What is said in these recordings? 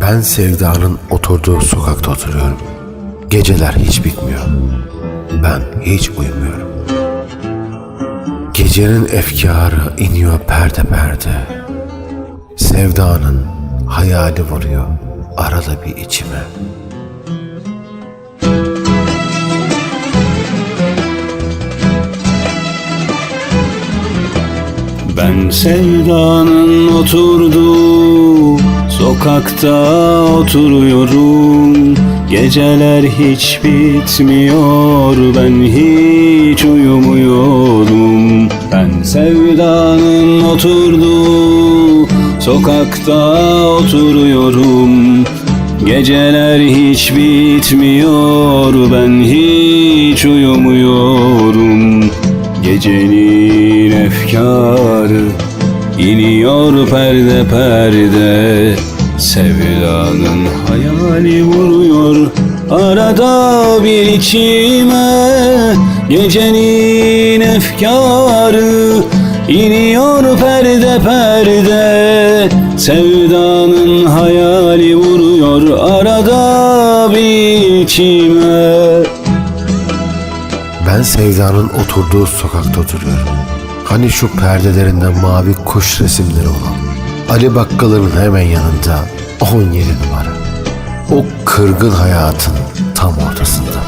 Ben Sevda'nın oturduğu sokakta oturuyorum. Geceler hiç bitmiyor. Ben hiç uyumuyorum. Gecenin efkarı iniyor perde perde. Sevdanın hayali vuruyor arada bir içime. Ben sevdanın oturduğu sokakta oturuyorum. Geceler hiç bitmiyor ben hiç uyumuyorum. Ben sevdanın oturduğu sokakta oturuyorum. Geceler hiç bitmiyor ben hiç uyumuyorum Gecenin efkarı iniyor perde perde. Sevdanın hayali vuruyor arada bir içime. Gecenin efkarı iniyor perde perde. Sevdanın hayali vuruyor arada bir içime Ben Sevda'nın oturduğu sokakta oturuyorum. Hani şu perdelerinden mavi kuş resimleri olan. Ali Bakkal'ın hemen yanında 17 numara. O kırgın hayatın tam ortasında.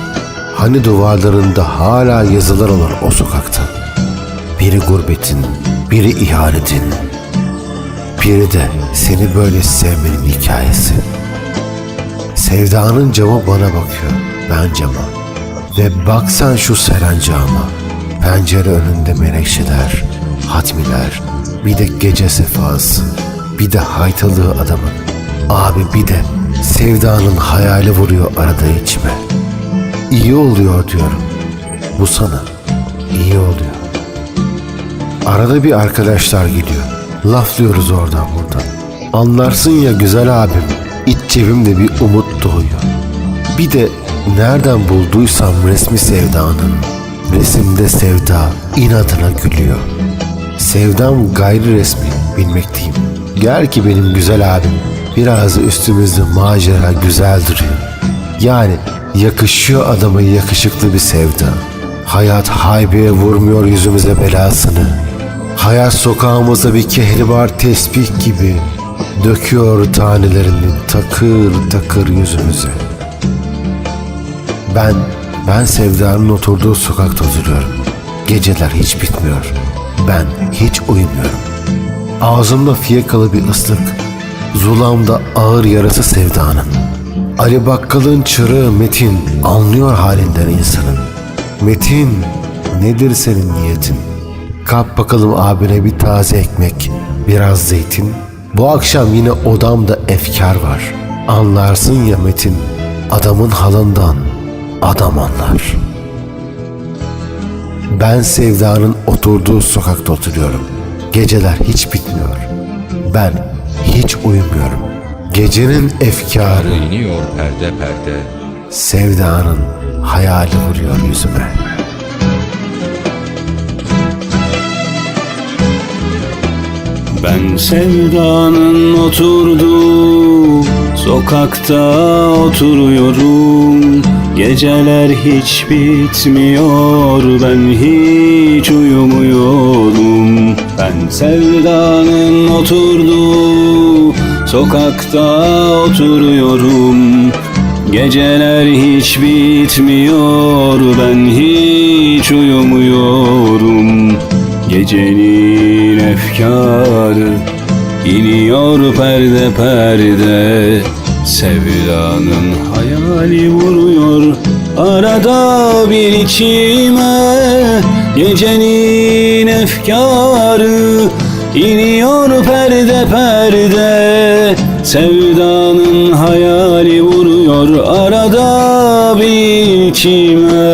Hani duvarlarında hala yazılar olan o sokakta. Biri gurbetin, biri ihanetin. Biri de seni böyle sevmenin hikayesi. Sevdanın camı bana bakıyor, ben cama. Ve baksan şu serencama, pencere önünde menekşeler, hatmiler, bir de gece sefası, bir de haytalığı adamın. Abi bir de sevdanın hayali vuruyor arada içime. İyi oluyor diyorum. Bu sana iyi oluyor. Arada bir arkadaşlar geliyor. Laflıyoruz oradan buradan. Anlarsın ya güzel abim. İç cebimde bir umut doğuyor. Bir de nereden bulduysam resmi sevdanın. Resimde sevda inadına gülüyor. Sevdam gayri resmi bilmekteyim. Gel ki benim güzel abim. Biraz üstümüzde macera güzel duruyor. Yani yakışıyor adama yakışıklı bir sevda. Hayat haybeye vurmuyor yüzümüze belasını. Hayat sokağımıza bir kehribar tesbih gibi döküyor tanelerini takır takır yüzümüze. Ben, ben Sevda'nın oturduğu sokakta oturuyorum. Geceler hiç bitmiyor. Ben hiç uyumuyorum. Ağzımda fiyakalı bir ıslık. Zulamda ağır yarası Sevda'nın. Ali Bakkal'ın çırağı Metin anlıyor halinden insanın. Metin, nedir senin niyetin? Kap bakalım abine bir taze ekmek, biraz zeytin. Bu akşam yine odamda efkar var. Anlarsın ya Metin, adamın halından adam anlar. Ben Sevda'nın oturduğu sokakta oturuyorum. Geceler hiç bitmiyor. Ben hiç uyumuyorum. Gecenin efkarı iniyor perde perde. Sevdanın hayali vuruyor yüzüme. Ben sevdanın oturduğu sokakta oturuyorum Geceler hiç bitmiyor ben hiç uyumuyorum. Ben sevdanın oturduğu sokakta oturuyorum. Geceler hiç bitmiyor ben hiç uyumuyorum. Gecenin efkarı iniyor perde perde Sevdanın hayali vuruyor arada bir içime. Gecenin efkarı iniyor perde perde. Sevdanın hayali vuruyor arada bir içime